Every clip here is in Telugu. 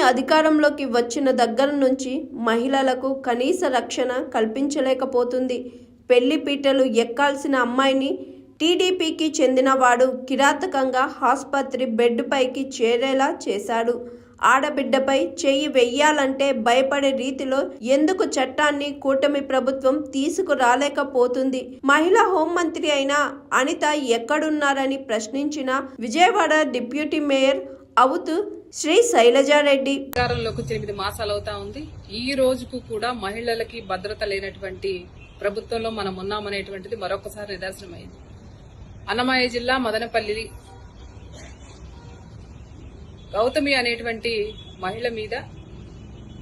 కూటమి అధికారంలోకి వచ్చిన దగ్గర నుంచి మహిళలకు కనీస రక్షణ కల్పించలేకపోతుంది. పెళ్ళి పీటలు ఎక్కాల్సిన అమ్మాయిని టీడీపీకి చెందినవాడు కిరాతకంగా ఆసుపత్రి బెడ్పైకి చేరేలా చేశాడు. ఆడబిడ్డపై చేయి వెయ్యాలంటే భయపడే రీతిలో ఎందుకు చట్టాన్ని కూటమి ప్రభుత్వం తీసుకురాలేకపోతుంది? మహిళా హోంమంత్రి అయిన అనిత ఎక్కడున్నారని ప్రశ్నించిన విజయవాడ డిప్యూటీ మేయర్ అవుతూ శ్రీ శైలజారెడ్డి అధికారంలోకి వచ్చి ఎనిమిది మాసాలు అవుతా ఉంది. ఈ రోజుకు కూడా మహిళలకి భద్రత లేనటువంటి ప్రభుత్వంలో మనం ఉన్నామనేటువంటిది మరొకసారి నిదర్శనమైంది. అన్నమయ్య జిల్లా మదనపల్లి గౌతమి అనేటువంటి మహిళ మీద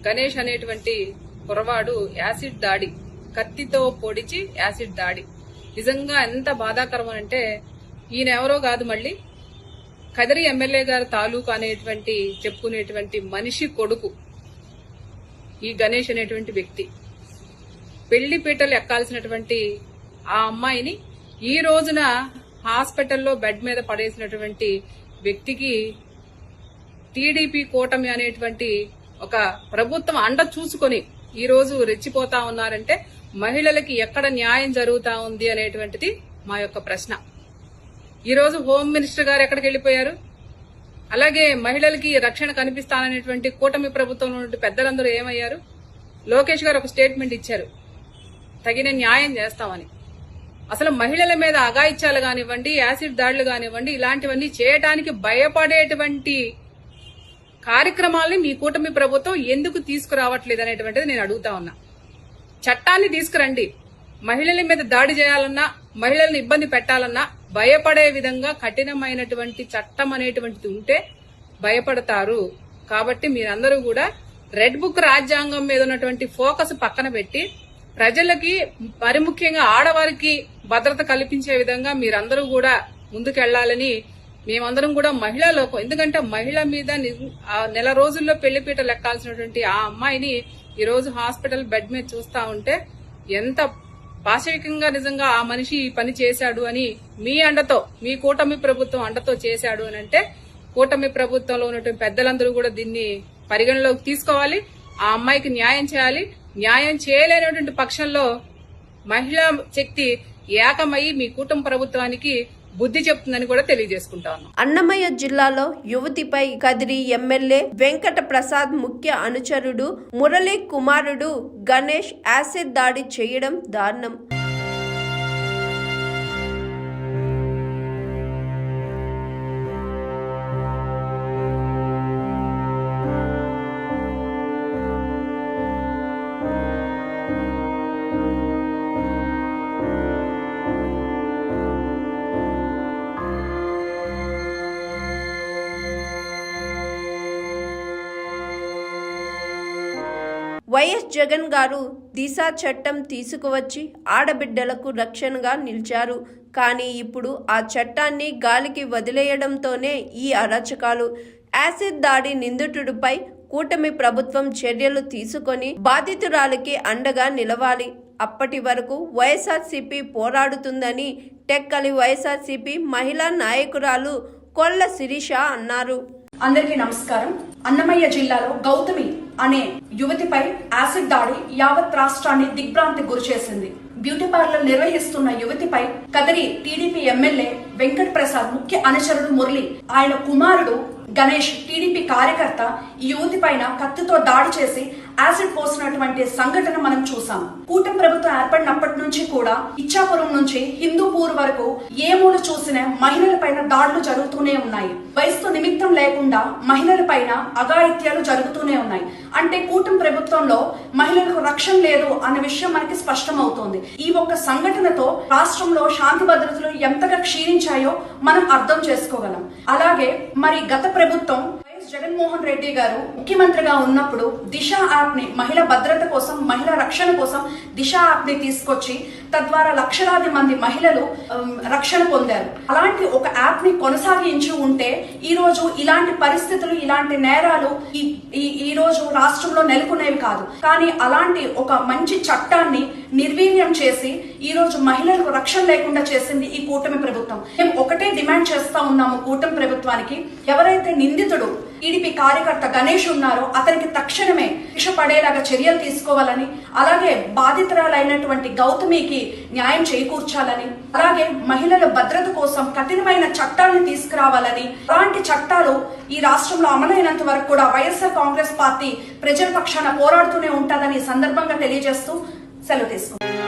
గణేష్ అనేటువంటి కురవాడు యాసిడ్ దాడి కత్తితో పొడిచి యాసిడ్ దాడి. నిజంగా ఎంత బాధాకరం అంటే ఈయన ఎవరో కాదు మళ్ళీ కదిరి ఎమ్మెల్యే గారి తాలూకు అనేటువంటి చెప్పుకునేటువంటి మనిషి కొడుకు ఈ గణేష్ అనేటువంటి వ్యక్తి. పెళ్ళి పీటలు ఎక్కాల్సినటువంటి ఆ అమ్మాయిని ఈ రోజున హాస్పిటల్లో బెడ్ మీద పడేసినటువంటి వ్యక్తికి టీడీపీ కూటమి అనేటువంటి ఒక ప్రభుత్వం అండ చూసుకొని ఈ రోజు రెచ్చిపోతా ఉన్నారంటే మహిళలకి ఎక్కడ న్యాయం జరుగుతా ఉంది అనేటువంటిది మా యొక్క ప్రశ్న. ఈరోజు హోమ్ మినిస్టర్ గారు ఎక్కడికి వెళ్ళిపోయారు? అలాగే మహిళలకి రక్షణ కనిపిస్తాననేటువంటి కూటమి ప్రభుత్వంలో పెద్దలందరూ ఏమయ్యారు? లోకేష్ గారు ఒక స్టేట్మెంట్ ఇచ్చారు. తగిన న్యాయం చేస్తామని. అసలు మహిళల మీద అగాయిత్యాలు కానివ్వండి యాసిడ్ దాడులు కానివ్వండి ఇలాంటివన్నీ చేయటానికి భయపడేటువంటి కార్యక్రమాల్ని మీ కూటమి ప్రభుత్వం ఎందుకు తీసుకురావట్లేదు అనేటువంటిది నేను అడుగుతా ఉన్నా. చట్టాన్ని తీసుకురండి. మహిళల మీద దాడి చేయాలన్నా మహిళల్ని ఇబ్బంది పెట్టాలన్నా భయపడే విధంగా కఠినమైనటువంటి చట్టం అనేటువంటిది ఉంటే భయపడతారు. కాబట్టి మీరందరూ కూడా రెడ్ బుక్ రాజ్యాంగం మీద ఉన్నటువంటి ఫోకస్ పక్కన పెట్టి ప్రజలకి మరి ముఖ్యంగా ఆడవారికి భద్రత కల్పించే విధంగా మీరందరూ కూడా ముందుకెళ్ళాలని మేమందరం కూడా మహిళా లోకం ఎందుకంటే మహిళ మీద ని- ఆ నెల రోజుల్లో పెళ్ళిపీట లెక్కాల్సినటువంటి ఆ అమ్మాయిని ఈ రోజు హాస్పిటల్ బెడ్ మీద చూస్తా ఉంటే ఎంత పాశవికంగా నిజంగా ఆ మనిషి ఈ పని చేశాడు అని మీ అండతో మీ కూటమి ప్రభుత్వం అండతో చేశాడు అని అంటే కూటమి ప్రభుత్వంలో ఉన్నటువంటి పెద్దలందరూ కూడా దీన్ని పరిగణలోకి తీసుకోవాలి ఆ అమ్మాయికి న్యాయం చేయాలి. న్యాయం చేయలేనటువంటి పక్షంలో మహిళా శక్తి ఏకమై మీ కుటుంబ ప్రభుత్వానికి బుద్ధి చెప్తుందని కూడా తెలియజేసుకుంటాను అన్నమయ్య జిల్లాలో యువతిపై కదిరి ఎమ్మెల్యే వెంకట ప్రసాద్ ముఖ్య అనుచరుడు మురళీ కుమారుడు గణేష్ యాసిడ్ దాడి చేయడం దారుణం. వైఎస్ జగన్ గారు దిశా చట్టం తీసుకువచ్చి ఆడబిడ్డలకు రక్షణగా నిలిచారు. కానీ ఇప్పుడు ఆ చట్టాన్ని గాలికి వదిలేయడంతోనే ఈ అరాచకాలు. యాసిడ్ దాడి నిందితుడిపై కూటమి ప్రభుత్వం చర్యలు తీసుకొని బాధితురాలికి అండగా నిలవాలి. అప్పటి వరకు వైఎస్ఆర్సీపీ పోరాడుతుందని టెక్కలి వైఎస్ఆర్సీపీ మహిళా నాయకురాలు కొల్ల శిరీష అన్నారు. అందరికీ నమస్కారం. అన్నమయ్య జిల్లాలో గౌతమి అనే యువతిపై యాసిడ్ దాడి యావత్ రాష్ట్రాన్ని దిగ్భ్రాంతి గురిచేసింది బ్యూటీ పార్లర్ నిర్వహిస్తున్న యువతిపై కదిరి టీడీపీ ఎమ్మెల్యే వెంకట్ ప్రసాద్ ముఖ్య అనుచరుడు మురళి ఆయన కుమారుడు గణేష్ టీడీపీ కార్యకర్త యువతి పైన కత్తితో దాడి చేసి యాసిడ్ పోసినటువంటి సంఘటన మనం చూసాం. కూటమి ప్రభుత్వం ఏర్పడినప్పటి నుంచి కూడా ఇచ్చాపురం నుంచి హిందూపూర్ వరకు ఏ మూల చూసిన మహిళల పైన దాడులు జరుగుతూనే ఉన్నాయి. వయసుతో నిమిత్తం లేకుండా మహిళల పైన అఘాయిత్యాలు జరుగుతూనే ఉన్నాయి. అంటే కూటమి ప్రభుత్వంలో మహిళలకు రక్షణ లేదు అనే విషయం మనకి స్పష్టమవుతోంది. ఈ ఒక్క సంఘటనతో రాష్ట్రంలో శాంతి భద్రతలు ఎంతగా క్షీణించాయో మనం అర్థం చేసుకోగలం. అలాగే మరి గత ప్రభుత్వం వైఎస్ జగన్మోహన్ రెడ్డి గారు ముఖ్యమంత్రిగా ఉన్నప్పుడు దిశ యాప్ని మహిళ భద్రత కోసం మహిళా రక్షణ కోసం దిశ యాప్ని తీసుకొచ్చి తద్వారా లక్షలాది మంది మహిళలు రక్షణ పొందారు. అలాంటి ఒక యాప్ని కొనసాగించి ఉంటే ఈ రోజు ఇలాంటి పరిస్థితులు ఇలాంటి నేరాలు ఈ ఈ- ఈ రోజు రాష్ట్రంలో నెలకొనేవి కాదు. కానీ అలాంటి ఒక మంచి చట్టాన్ని నిర్వీర్యం చేసి ఈ రోజు మహిళలకు రక్షణ లేకుండా చేసింది ఈ కూటమి ప్రభుత్వం. మేము ఒకటే డిమాండ్ చేస్తా ఉన్నాము కూటమి ప్రభుత్వానికి. ఎవరైతే నిందితుడు టీడీపీ కార్యకర్త గణేష్ ఉన్నారో అతనికి తక్షణమే శిక్ష పడేలాగా చర్యలు తీసుకోవాలని అలాగే బాధితురాలైనటువంటి గౌతమికి న్యాయం చేకూర్చాలని అలాగే మహిళల భద్రత కోసం కఠినమైన చట్టాలను తీసుకురావాలని అలాంటి చట్టాలు ఈ రాష్ట్రంలో అమలైనంత వరకు కూడా వైఎస్ఆర్ కాంగ్రెస్ పార్టీ ప్రజల పక్షాన పోరాడుతూనే ఉంటుందని సందర్భంగా తెలియజేస్తూ సెలవు తీసుకుంటాం